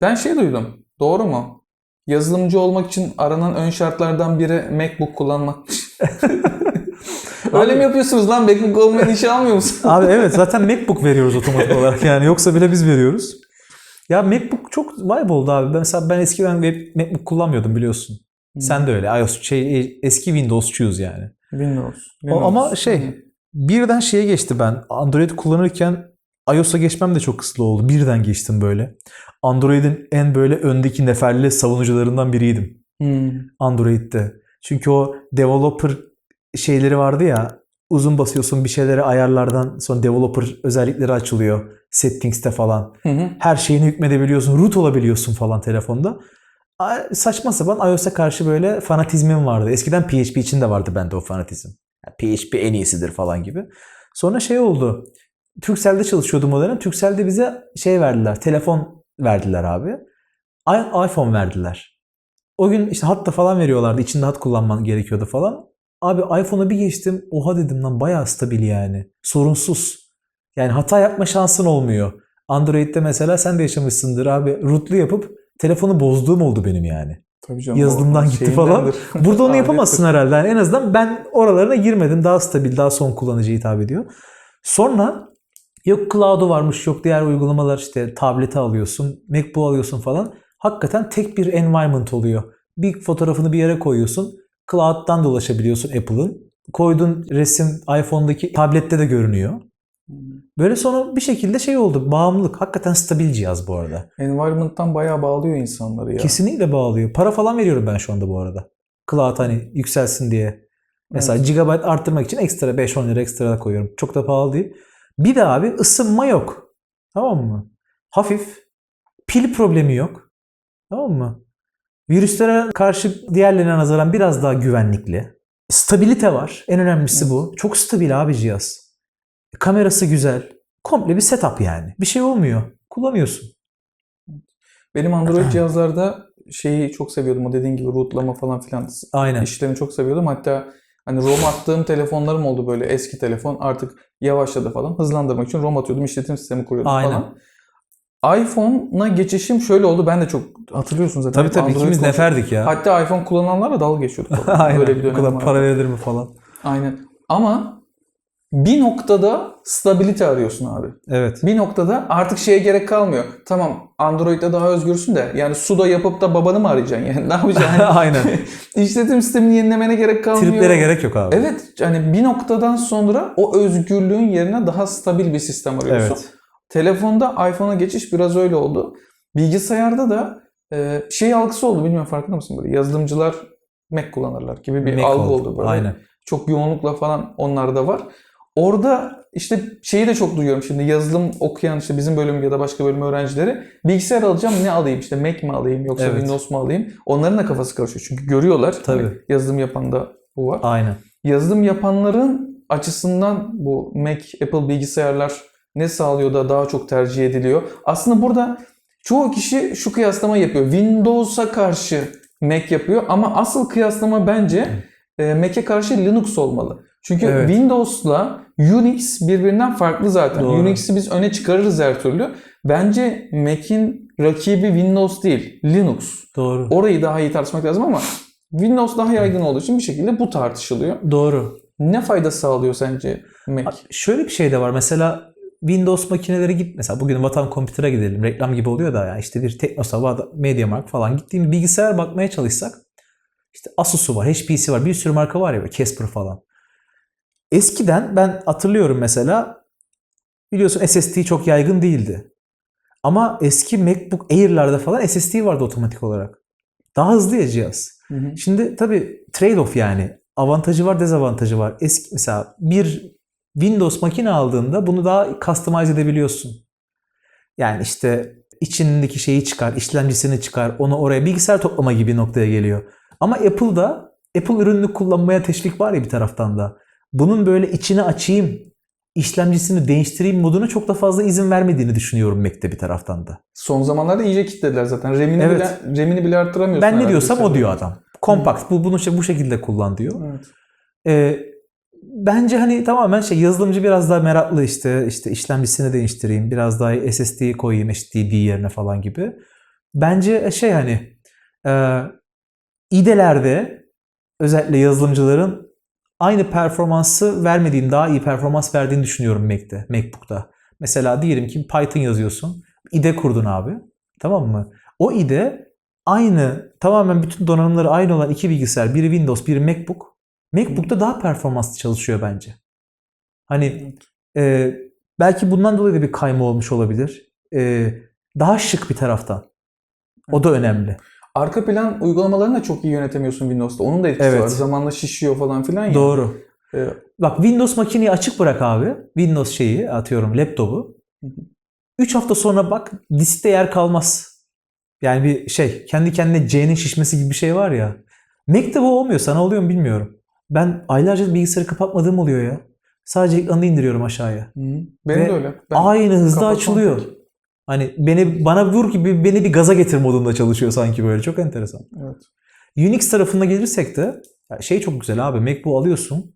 Ben şey duydum. Doğru mu? Yazılımcı olmak için aranan ön şartlardan biri MacBook kullanmakmış. Öyle mi yapıyorsunuz lan? MacBook olmayan işe almıyor musun? Abi evet zaten MacBook veriyoruz otomatik olarak yani yoksa bile biz veriyoruz. Ya MacBook çok vibe oldu abi. Ben mesela ben eskiden MacBook kullanmıyordum biliyorsun. Sen de öyle. iOS şey eski Windows'çuyuz yani. Windows. O, ama şey birden şeye geçti ben. Android kullanırken iOS'a geçmem de çok hızlı oldu. Birden geçtim böyle. Android'in en böyle öndeki neferli savunucularından biriydim. Hmm. Android'de. Çünkü o developer şeyleri vardı ya uzun basıyorsun bir şeyleri ayarlardan sonra developer özellikleri açılıyor. Settings'te falan. Hı hı. Her şeyini hükmedebiliyorsun. Root olabiliyorsun falan telefonda. Saçma sapan iOS'a karşı böyle fanatizmim vardı. Eskiden PHP için de vardı bende o fanatizm. Ya PHP en iyisidir falan gibi. Sonra şey oldu. Turkcell'de çalışıyordum o dönem. Turkcell'de bize şey verdiler. Telefon verdiler abi. I- iPhone verdiler. O gün işte hatta falan veriyorlardı. İçinde hat kullanman gerekiyordu falan. Abi iPhone'a bir geçtim. Oha dedim lan bayağı stabil yani. Sorunsuz. Yani hata yapma şansın olmuyor. Android'de mesela sen de yaşamışsındır abi. Rootlu yapıp telefonu bozduğum oldu benim yani. Tabii canım, Yazılımdan gitti falan. Burada onu yapamazsın herhalde. Yani en azından ben oralarına girmedim. Daha stabil, daha son kullanıcı hitap ediyor. Sonra yok cloud'u varmış, yok diğer uygulamalar işte tablete alıyorsun, MacBook alıyorsun falan. Hakikaten tek bir environment oluyor. Bir fotoğrafını bir yere koyuyorsun. Cloud'dan da ulaşabiliyorsun Apple'ın. Koyduğun resim iPhone'daki tablette de görünüyor. Böyle sonra bir şekilde şey oldu. Bağımlılık. Hakikaten stabil cihaz bu arada. Environment'tan bayağı bağlıyor insanları ya. Kesinlikle bağlıyor. Para falan veriyorum ben şu anda bu arada. Cloud hani yükselsin diye. Mesela gigabyte arttırmak için ekstra 5-10 lira ekstra koyuyorum. Çok da pahalı değil. Bir de abi ısınma yok. Tamam mı? Hafif. Pil problemi yok. Tamam mı? Virüslere karşı diğerlerine nazaran biraz daha güvenlikli. Stabilite var. En önemlisi bu. Çok stabil abi cihaz. Kamerası güzel. Komple bir setup yani. Bir şey olmuyor. Kullanıyorsun. Benim Android cihazlarda şeyi çok seviyordum. O dediğin gibi rootlama falan filan Aynen. işlerini çok seviyordum. Hatta hani ROM attığım telefonlarım oldu böyle eski telefon artık yavaşladı falan. Hızlandırmak için ROM atıyordum, işletim sistemi kuruyordum Aynen. falan. iPhone'a geçişim şöyle oldu. Ben de çok hatırlıyorsunuz zaten. Tabii tabii Android ikimiz neferdik ya. Hatta iPhone kullananlarla dalga geçiyorduk. falan. Aynen. Böyle bir Bu dönem kadar vardı. para verilir mi falan. Aynen. Ama bir noktada stabilite arıyorsun abi. Evet. Bir noktada artık şeye gerek kalmıyor. Tamam Android'de daha özgürsün de yani sudo yapıp da babanı mı arayacaksın yani ne yapacaksın? Aynen. İşletim sistemini yenilemene gerek kalmıyor. Triplere gerek yok abi. Evet yani bir noktadan sonra o özgürlüğün yerine daha stabil bir sistem arıyorsun. Evet. Telefonda iPhone'a geçiş biraz öyle oldu. Bilgisayarda da e, şey algısı oldu bilmiyorum farkında mısın böyle yazılımcılar Mac kullanırlar gibi bir Mac algı oldu böyle. Aynen. Çok yoğunlukla falan onlarda var. Orada işte şeyi de çok duyuyorum şimdi yazılım okuyan işte bizim bölüm ya da başka bölüm öğrencileri bilgisayar alacağım ne alayım işte Mac mi alayım yoksa Evet. Windows mu alayım onların da kafası karışıyor çünkü görüyorlar Tabii. hani yazılım yapan da bu var. Aynen. Yazılım yapanların açısından bu Mac, Apple bilgisayarlar ne sağlıyor da daha çok tercih ediliyor. Aslında burada çoğu kişi şu kıyaslama yapıyor. Windows'a karşı Mac yapıyor ama asıl kıyaslama bence e, Mac'e karşı Linux olmalı. Çünkü Evet. Windows'la Unix birbirinden farklı zaten. Doğru. Unix'i biz öne çıkarırız her türlü. Bence Mac'in rakibi Windows değil, Linux. Doğru. Orayı daha iyi tartışmak lazım ama Windows daha yaygın olduğu için bir şekilde bu tartışılıyor. Doğru. Ne fayda sağlıyor sence Mac? Şöyle bir şey de var. Mesela Windows makineleri git. Mesela bugün Vatan Computer'a gidelim. Reklam gibi oluyor da yani işte bir Teknosa, MediaMarkt falan gittiğim bilgisayar bakmaya çalışsak işte Asus'u var, HP'si var. Bir sürü marka var ya Casper falan. Eskiden ben hatırlıyorum mesela biliyorsun SSD çok yaygın değildi. Ama eski MacBook Air'larda falan SSD vardı otomatik olarak. Daha hızlı ya cihaz. Hı hı. Şimdi tabii trade-off yani. Avantajı var, dezavantajı var. Eski mesela bir Windows makine aldığında bunu daha customize edebiliyorsun. Yani işte içindeki şeyi çıkar, işlemcisini çıkar, onu oraya bilgisayar toplama gibi noktaya geliyor. Ama Apple'da Apple ürününü kullanmaya teşvik var ya bir taraftan da. Bunun böyle içini açayım, işlemcisini değiştireyim moduna çok da fazla izin vermediğini düşünüyorum Mac'te bir taraftan da. Son zamanlarda iyice kitlediler zaten. RAM'ini Evet. bile RAM'ini bile arttıramıyorsun. Ben ne diyorsam o diyor adam. Kompakt, bu bunu bu şekilde kullan diyor. Evet. Ee, bence hani tamamen şey yazılımcı biraz daha meraklı işte işte işlemcisini değiştireyim, biraz daha SSD'yi koyayım HDD yerine falan gibi. bence şey hani e, İDE'lerde özellikle yazılımcıların aynı performansı vermediğini, daha iyi performans verdiğini düşünüyorum Mac'te, MacBook'ta. Mesela diyelim ki Python yazıyorsun. IDE kurdun abi. Tamam mı? O IDE aynı, tamamen bütün donanımları aynı olan iki bilgisayar, biri Windows, biri MacBook. MacBook'ta daha performanslı çalışıyor bence. Hani e, belki bundan dolayı da bir kayma olmuş olabilir. E, daha şık bir taraftan. O da önemli. Arka plan uygulamalarını da çok iyi yönetemiyorsun Windows'ta. Onun da etkisi Evet. var. Zamanla şişiyor falan filan ya. Doğru. Ee, Bak Windows makineyi açık bırak abi. Windows şeyi atıyorum laptopu. Hı hı. 3 hafta sonra bak diskte yer kalmaz. Yani bir şey kendi kendine C'nin şişmesi gibi bir şey var ya. Mac'te bu olmuyor. Sana oluyor mu bilmiyorum. Ben aylarca bilgisayarı kapatmadığım oluyor ya. Sadece ekranı indiriyorum aşağıya. Hı. Benim Ve de öyle. Ben Aynı hızda açılıyor. pek. Hani beni bana vur gibi beni bir gaza getir modunda çalışıyor sanki böyle. Çok enteresan. Evet. Unix tarafına gelirsek de şey çok güzel abi. MacBook alıyorsun.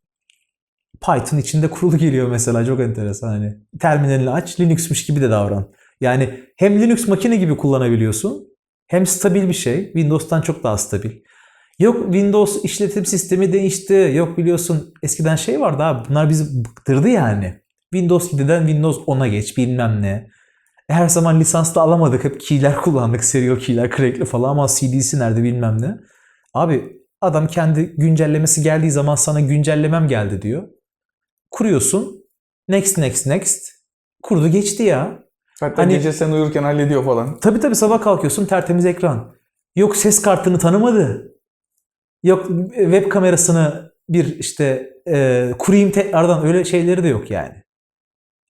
Python içinde kurulu geliyor mesela. Çok enteresan hani. Terminalini aç, Linux'muş gibi de davran. Yani hem Linux makine gibi kullanabiliyorsun. Hem stabil bir şey. Windows'tan çok daha stabil. Yok Windows işletim sistemi değişti. Yok biliyorsun eskiden şey vardı abi. Bunlar bizi bıktırdı yani. Windows 7'den Windows 10'a geç bilmem ne. Her zaman lisanslı alamadık. Hep key'ler kullandık. Serial key'ler, crack'li falan ama CD'si nerede bilmem ne. Abi adam kendi güncellemesi geldiği zaman sana güncellemem geldi diyor. Kuruyorsun. Next next next. Kurdu geçti ya. Hatta Hani- gece sen uyurken hallediyor falan. Tabi tabi sabah kalkıyorsun tertemiz ekran. Yok ses kartını tanımadı. Yok web kamerasını bir işte e, kurayım tekrardan öyle şeyleri de yok yani.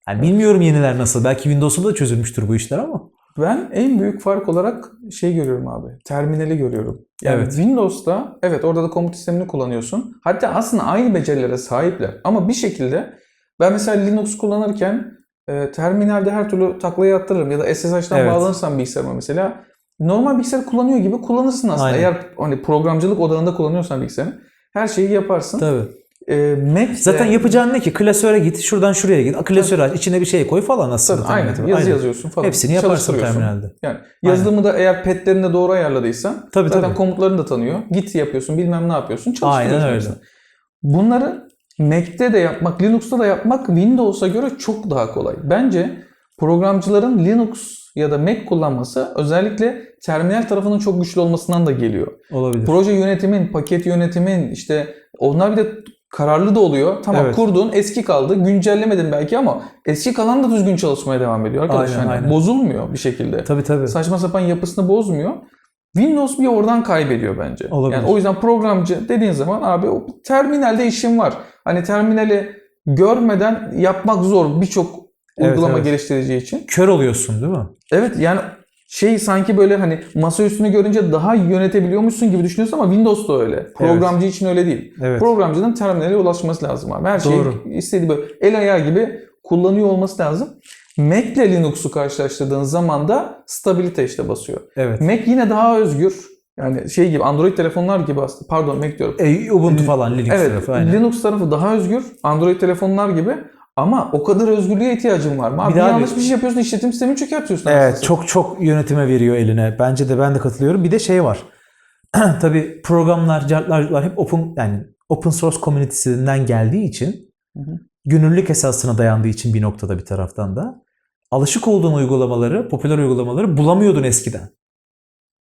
Yani bilmiyorum yeniler nasıl. Belki Windows'da da çözülmüştür bu işler ama. Ben en büyük fark olarak şey görüyorum abi. Terminali görüyorum. Yani Evet. Windows'ta evet orada da komut sistemini kullanıyorsun. Hatta aslında aynı becerilere sahipler. Ama bir şekilde ben mesela Linux kullanırken e, terminalde her türlü taklayı attırırım. Ya da SSH'dan Evet. bağlanırsam bilgisayarıma mesela. Normal bilgisayar kullanıyor gibi kullanırsın aslında. Aynen. Eğer hani programcılık odağında kullanıyorsan bilgisayarı. Her şeyi yaparsın. Tabii. E, Mac Zaten yapacağın ne ki? Klasöre git, şuradan şuraya git. Klasöre aç, içine bir şey koy falan aslında. Tabii, aynen. Yazı yazıyorsun falan. Hepsini yaparsın terminalde. Yani yazılımı da eğer petlerini de doğru ayarladıysan Tabii, zaten tabii. komutlarını da tanıyor. Git yapıyorsun bilmem ne yapıyorsun çalıştırıyorsun. Aynen öyle. Bunları Mac'te de yapmak, Linux'ta da yapmak Windows'a göre çok daha kolay. Bence programcıların Linux ya da Mac kullanması özellikle terminal tarafının çok güçlü olmasından da geliyor. Olabilir. Proje yönetimin, paket yönetimin işte onlar bir de kararlı da oluyor. Tamam Evet. kurdun eski kaldı güncellemedin belki ama eski kalan da düzgün çalışmaya devam ediyor arkadaş. Aynen, Yani aynen. bozulmuyor bir şekilde Tabii tabii. saçma sapan yapısını bozmuyor. Windows bir oradan kaybediyor bence. Olabilir. Yani o yüzden programcı dediğin zaman abi o terminalde işim var. Hani terminali görmeden yapmak zor birçok Evet, uygulama evet. geliştirici için. Kör oluyorsun değil mi? Evet yani şey sanki böyle hani masa üstünü görünce daha iyi yönetebiliyormuşsun gibi düşünüyorsun ama Windows da öyle. Programcı için öyle değil. Evet. Programcının terminale ulaşması lazım abi. Her şeyi Doğru. istediği böyle el ayağı gibi kullanıyor olması lazım. Mac ile Linux'u karşılaştırdığın zaman da stabilite işte basıyor. Evet. Mac yine daha özgür. Yani şey gibi Android telefonlar gibi aslında. Pardon Mac diyorum. E, Ubuntu falan Linux evet tarafı aynen. Linux tarafı daha özgür. Android telefonlar gibi. Ama o kadar özgürlüğe ihtiyacın var mı? Abi Bir daha yanlış bir- şey yapıyorsun işletim sistemini çökertiyorsun. Evet aslında. çok çok yönetime veriyor eline. Bence de ben de katılıyorum. Bir de şey var. Tabii programlar, cartlar cartlar hep open yani open source komünitesinden geldiği için Hı hı. gönüllülük esasına dayandığı için bir noktada bir taraftan da alışık olduğun uygulamaları, popüler uygulamaları bulamıyordun eskiden.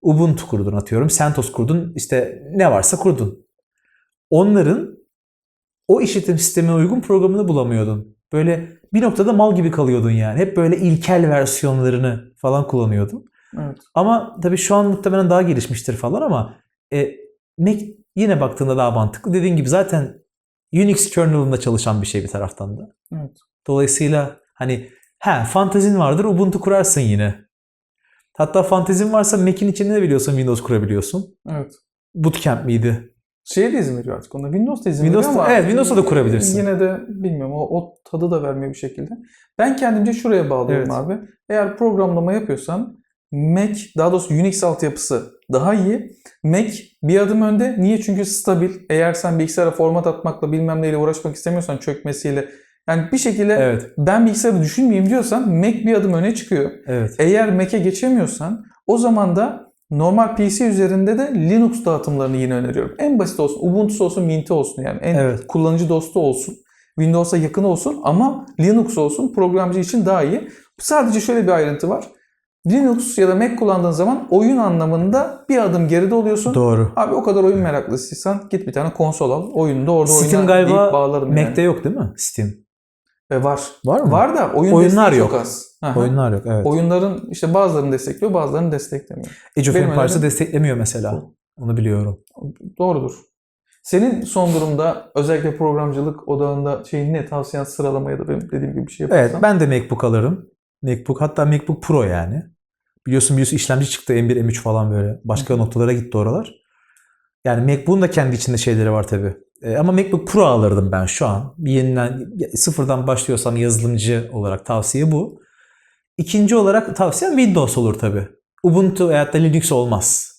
Ubuntu kurdun atıyorum, CentOS kurdun, işte ne varsa kurdun. Onların o işletim sistemine uygun programını bulamıyordun. Böyle bir noktada mal gibi kalıyordun yani. Hep böyle ilkel versiyonlarını falan kullanıyordun. Evet. Ama tabii şu an muhtemelen daha gelişmiştir falan ama e, Mac yine baktığında daha mantıklı. Dediğin gibi zaten Unix kernel'ında çalışan bir şey bir taraftan da. Evet. Dolayısıyla hani he fantezin vardır Ubuntu kurarsın yine. Hatta fantezin varsa Mac'in içinde de biliyorsun Windows kurabiliyorsun. Evet. Bootcamp miydi? Şeye de izin veriyor artık onda. Windows da izin Windows veriyor ama evet, Windows'ta da kurabilirsin. Yine de bilmiyorum o, o tadı da vermiyor bir şekilde. Ben kendimce şuraya bağlıyorum Evet. abi. Eğer programlama yapıyorsan Mac daha doğrusu Unix altyapısı daha iyi. Mac bir adım önde. Niye? Çünkü stabil. Eğer sen bilgisayara format atmakla bilmem neyle uğraşmak istemiyorsan çökmesiyle yani bir şekilde Evet. ben bilgisayarı düşünmeyeyim diyorsan Mac bir adım öne çıkıyor. Evet. Eğer Mac'e geçemiyorsan O zaman da normal PC üzerinde de Linux dağıtımlarını yine öneriyorum. En basit olsun. Ubuntu olsun, Mint olsun yani. En Evet. kullanıcı dostu olsun. Windows'a yakın olsun ama Linux olsun programcı için daha iyi. Sadece şöyle bir ayrıntı var. Linux ya da Mac kullandığın zaman oyun anlamında bir adım geride oluyorsun. Doğru. Abi o kadar oyun meraklısıysan git bir tane konsol al. Oyunu da orada Steam oyna galiba deyip bağlarım yani. Mac'te yok değil mi? Steam. E, var. Var mı? Var da oyun Oyunlar yok. çok az. Aha. Oyunlar yok evet. Oyunların işte bazılarını destekliyor bazılarını desteklemiyor. Age of Empires'ı desteklemiyor mesela. Onu biliyorum. Doğrudur. Senin son durumda özellikle programcılık odağında şeyin ne tavsiyen sıralama ya da benim dediğim gibi bir şey yaparsan. Evet ben de MacBook alırım. MacBook hatta MacBook Pro yani. Biliyorsun biliyorsun işlemci çıktı M1 M3 falan böyle. Başka noktalara gitti oralar. Yani MacBook'un da kendi içinde şeyleri var tabii. E, ama MacBook Pro alırdım ben şu an. Bir yeniden sıfırdan başlıyorsam yazılımcı olarak tavsiye bu. İkinci olarak tavsiyem Windows olur tabii. Ubuntu veyahut da Linux olmaz.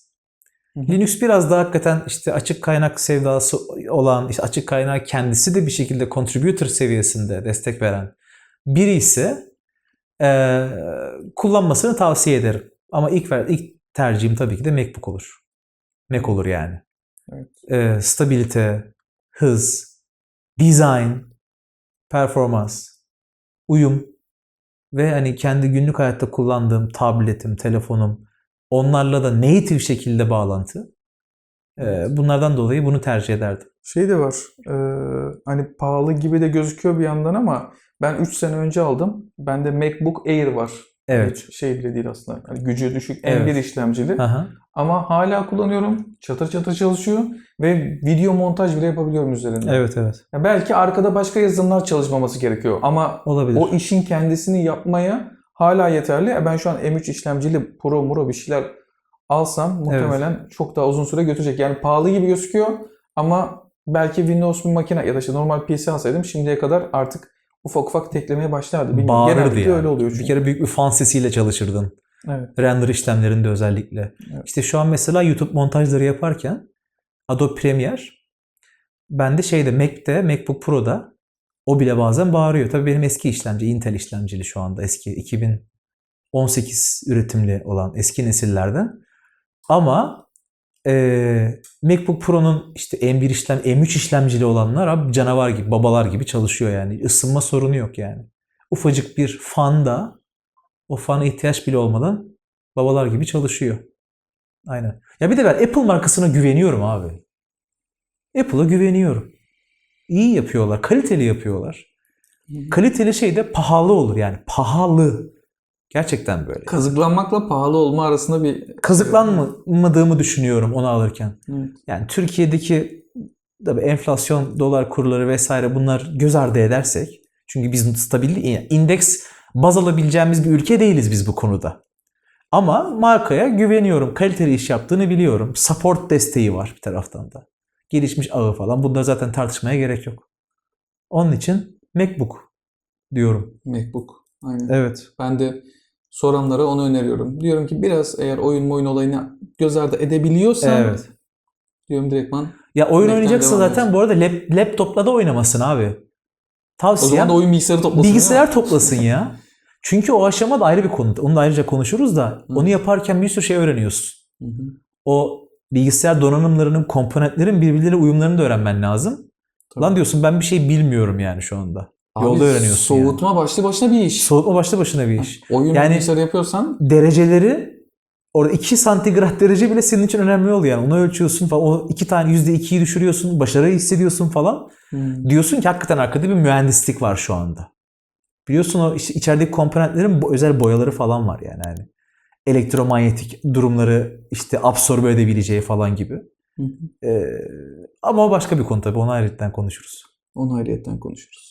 Hı hı. Linux biraz daha hakikaten işte açık kaynak sevdası olan, işte açık kaynağı kendisi de bir şekilde contributor seviyesinde destek veren biri ise eee, kullanmasını tavsiye ederim. Ama ilk ver, ilk tercihim tabii ki de MacBook olur. Mac olur yani. Evet. Eee, stabilite, hız, design, performans, uyum ve hani kendi günlük hayatta kullandığım tabletim, telefonum onlarla da native şekilde bağlantı. Bunlardan dolayı bunu tercih ederdim. Şey de var. e, hani pahalı gibi de gözüküyor bir yandan ama ben 3 sene önce aldım. Bende MacBook Air var. Evet. Hiç şey bile değil aslında. Hani gücü düşük Evet. M1 işlemcili. Aha. Ama hala kullanıyorum. Çatır çatır çalışıyor ve video montaj bile yapabiliyorum üzerinde. Evet evet. Ya belki arkada başka yazılımlar çalışmaması gerekiyor ama Olabilir. o işin kendisini yapmaya hala yeterli. Ya Ben şu an M3 işlemcili Pro Muro bir şeyler alsam muhtemelen çok daha uzun süre götürecek. Yani pahalı gibi gözüküyor ama belki Windows bir makine ya da işte normal PC alsaydım şimdiye kadar artık ufak ufak teklemeye başlardı. Bilmiyorum. Bağırırdı Genellikle yani. öyle oluyor çünkü. Bir kere büyük bir fan sesiyle çalışırdın. Evet. Render işlemlerinde özellikle. Evet. İşte şu an mesela YouTube montajları yaparken Adobe Premiere bende şeyde Mac'te, MacBook Pro'da o bile bazen bağırıyor. Tabii benim eski işlemci, Intel işlemcili şu anda eski 2018 üretimli olan eski nesillerden. Ama eee, MacBook Pro'nun işte M1 işlem, M3 işlemcili olanlar abi canavar gibi, babalar gibi çalışıyor yani. Isınma sorunu yok yani. Ufacık bir fan da o fana ihtiyaç bile olmadan babalar gibi çalışıyor. Aynen. Ya bir de ben Apple markasına güveniyorum abi. Apple'a güveniyorum. İyi yapıyorlar, kaliteli yapıyorlar. Kaliteli şey de pahalı olur yani. Pahalı. Gerçekten böyle. Kazıklanmakla pahalı olma arasında bir Kazıklanmadığımı düşünüyorum onu alırken. Evet. Yani Türkiye'deki tabii enflasyon, dolar kurları vesaire bunlar göz ardı edersek çünkü biz stabil yani indeks baz alabileceğimiz bir ülke değiliz biz bu konuda. Ama markaya güveniyorum. Kaliteli iş yaptığını biliyorum. Support desteği var bir taraftan da. Gelişmiş ağı falan. Bunları zaten tartışmaya gerek yok. Onun için MacBook diyorum. MacBook. Aynen. Evet. Ben de soranlara onu öneriyorum. Diyorum ki biraz eğer oyun oyun olayını göz ardı edebiliyorsan Evet. diyorum direktman Ya oyun oynayacaksa zaten bu arada lap- laptopla da oynamasın abi. o Tavsiyem zaman da oyun bilgisayarı toplasın. Bilgisayar toplasın ya. Çünkü o aşama da ayrı bir konu. Onu da ayrıca konuşuruz da. Hı. Onu yaparken bir sürü şey öğreniyorsun. Hı hı. O bilgisayar donanımlarının, komponentlerin birbirleriyle uyumlarını da öğrenmen lazım. Tabii. Lan diyorsun ben bir şey bilmiyorum yani şu anda. Abi, Yolda öğreniyorsun yani. Soğutma başlı başına bir iş. Soğutma başlı başına bir iş. Oyun Yani- bilgisayarı yapıyorsan Dereceleri orada 2 santigrat derece bile senin için önemli oluyor yani. Onu ölçüyorsun falan. O iki tane %2'yi düşürüyorsun. Başarıyı hissediyorsun falan. hmm, Diyorsun ki hakikaten arkada bir mühendislik var şu anda. Biliyorsun o işte içerideki komponentlerin özel boyaları falan var yani. yani. Elektromanyetik durumları işte absorbe edebileceği falan gibi. hı hı. Ee, ama o başka bir konu tabii. Onu ayrıca konuşuruz. onu ayrıyetten konuşuruz.